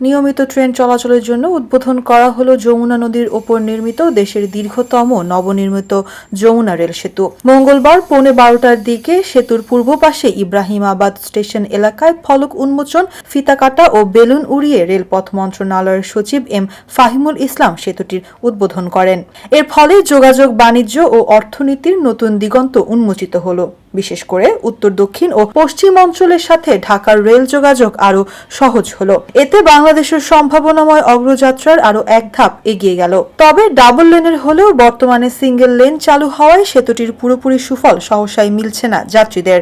নিয়মিত ট্রেন চলাচলের জন্য উদ্বোধন করা হলো যমুনা নদীর ওপর নির্মিত দেশের দীর্ঘতম নবনির্মিত যমুনা রেল সেতু। মঙ্গলবার পৌনে বারোটার দিকে সেতুর পূর্ব পাশে ইব্রাহিমাবাদ স্টেশন এলাকায় ফলক উন্মোচন, ফিতা কাটা ও বেলুন উড়িয়ে রেলপথ মন্ত্রণালয়ের সচিব এম ফাহিমুল ইসলাম সেতুটির উদ্বোধন করেন। এর ফলে যোগাযোগ, বাণিজ্য ও অর্থনীতির নতুন দিগন্ত উন্মোচিত হলো। বিশেষ করে উত্তর, দক্ষিণ ও পশ্চিম অঞ্চলের সাথে ঢাকার রেল যোগাযোগ আরও সহজ হলো। এতে বাংলাদেশের সম্ভাবনাময় অগ্রযাত্রার আরও এক ধাপ এগিয়ে গেল। তবে ডাবল লেনের হলেও বর্তমানে সিঙ্গেল লেন চালু হওয়ায় সেতুটির পুরোপুরি সুফল সহসায় মিলছে না যাত্রীদের।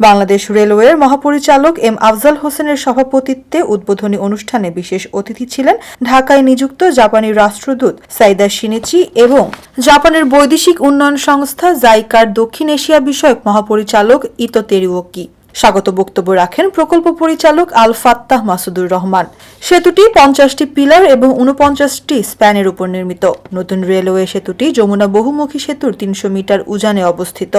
বাংলাদেশ রেলওয়ের মহাপরিচালক এম আফজাল হোসেনের সভাপতিত্বে উদ্বোধনী অনুষ্ঠানে বিশেষ অতিথি ছিলেন ঢাকায় নিযুক্ত জাপানি রাষ্ট্রদূত সাইদা সিনেচি এবং জাপানের বৈদেশিক উন্নয়ন সংস্থা জাইকার দক্ষিণ এশিয়া বিষয়ক মহাপরিচালক ইতো তেরিওকি। স্বাগত বক্তব্য রাখেন প্রকল্প পরিচালক আল ফাত্তাহ মাসুদুর রহমান। সেতুটি পঞ্চাশটি পিলার এবং উনপঞ্চাশটি স্প্যানের উপর নির্মিত। নতুন রেলওয়ে সেতুটি যমুনা বহুমুখী সেতুর তিনশো মিটার উজানে অবস্থিত।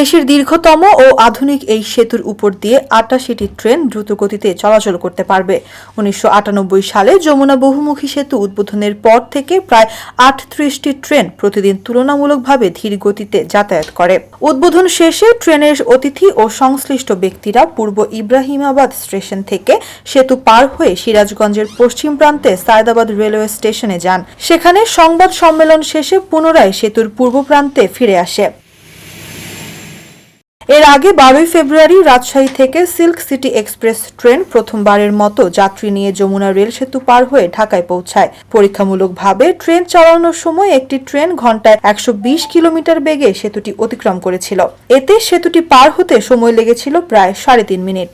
দেশের দীর্ঘতম ও আধুনিক এই সেতুর উপর দিয়ে আটাশিটি ট্রেন দ্রুতগতিতে চলাচল করতে পারবে। উনিশশো আটানব্বই সালে যমুনা বহুমুখী সেতু উদ্বোধনের পর থেকে প্রায় আটত্রিশটি ট্রেন প্রতিদিন তুলনামূলকভাবে ধীর গতিতে যাতায়াত করে। উদ্বোধন শেষে ট্রেনের অতিথি ও সংশ্লিষ্ট ব্যক্তিরা পূর্ব ইব্রাহিমাবাদ স্টেশন থেকে সেতু পার হয়ে সিরাজগঞ্জের পশ্চিম প্রান্তে সায়দাবাদ রেলওয়ে স্টেশনে যান। সেখানে সংবাদ সম্মেলন শেষে পুনরায় সেতুর পূর্ব প্রান্তে ফিরে আসে। এর আগে বারোই ফেব্রুয়ারি রাজশাহী থেকে সিল্ক সিটি এক্সপ্রেস ট্রেন প্রথমবারের মতো যাত্রী নিয়ে যমুনা রেল সেতু পার হয়ে ঢাকায় পৌঁছায়। পরীক্ষামূলকভাবে ট্রেন চালানোর সময় একটি ট্রেন ঘন্টায় একশো বিশ কিলোমিটার বেগে সেতুটি অতিক্রম করেছিল। এতে সেতুটি পার হতে সময় লেগেছিল প্রায় সাড়ে তিন মিনিট।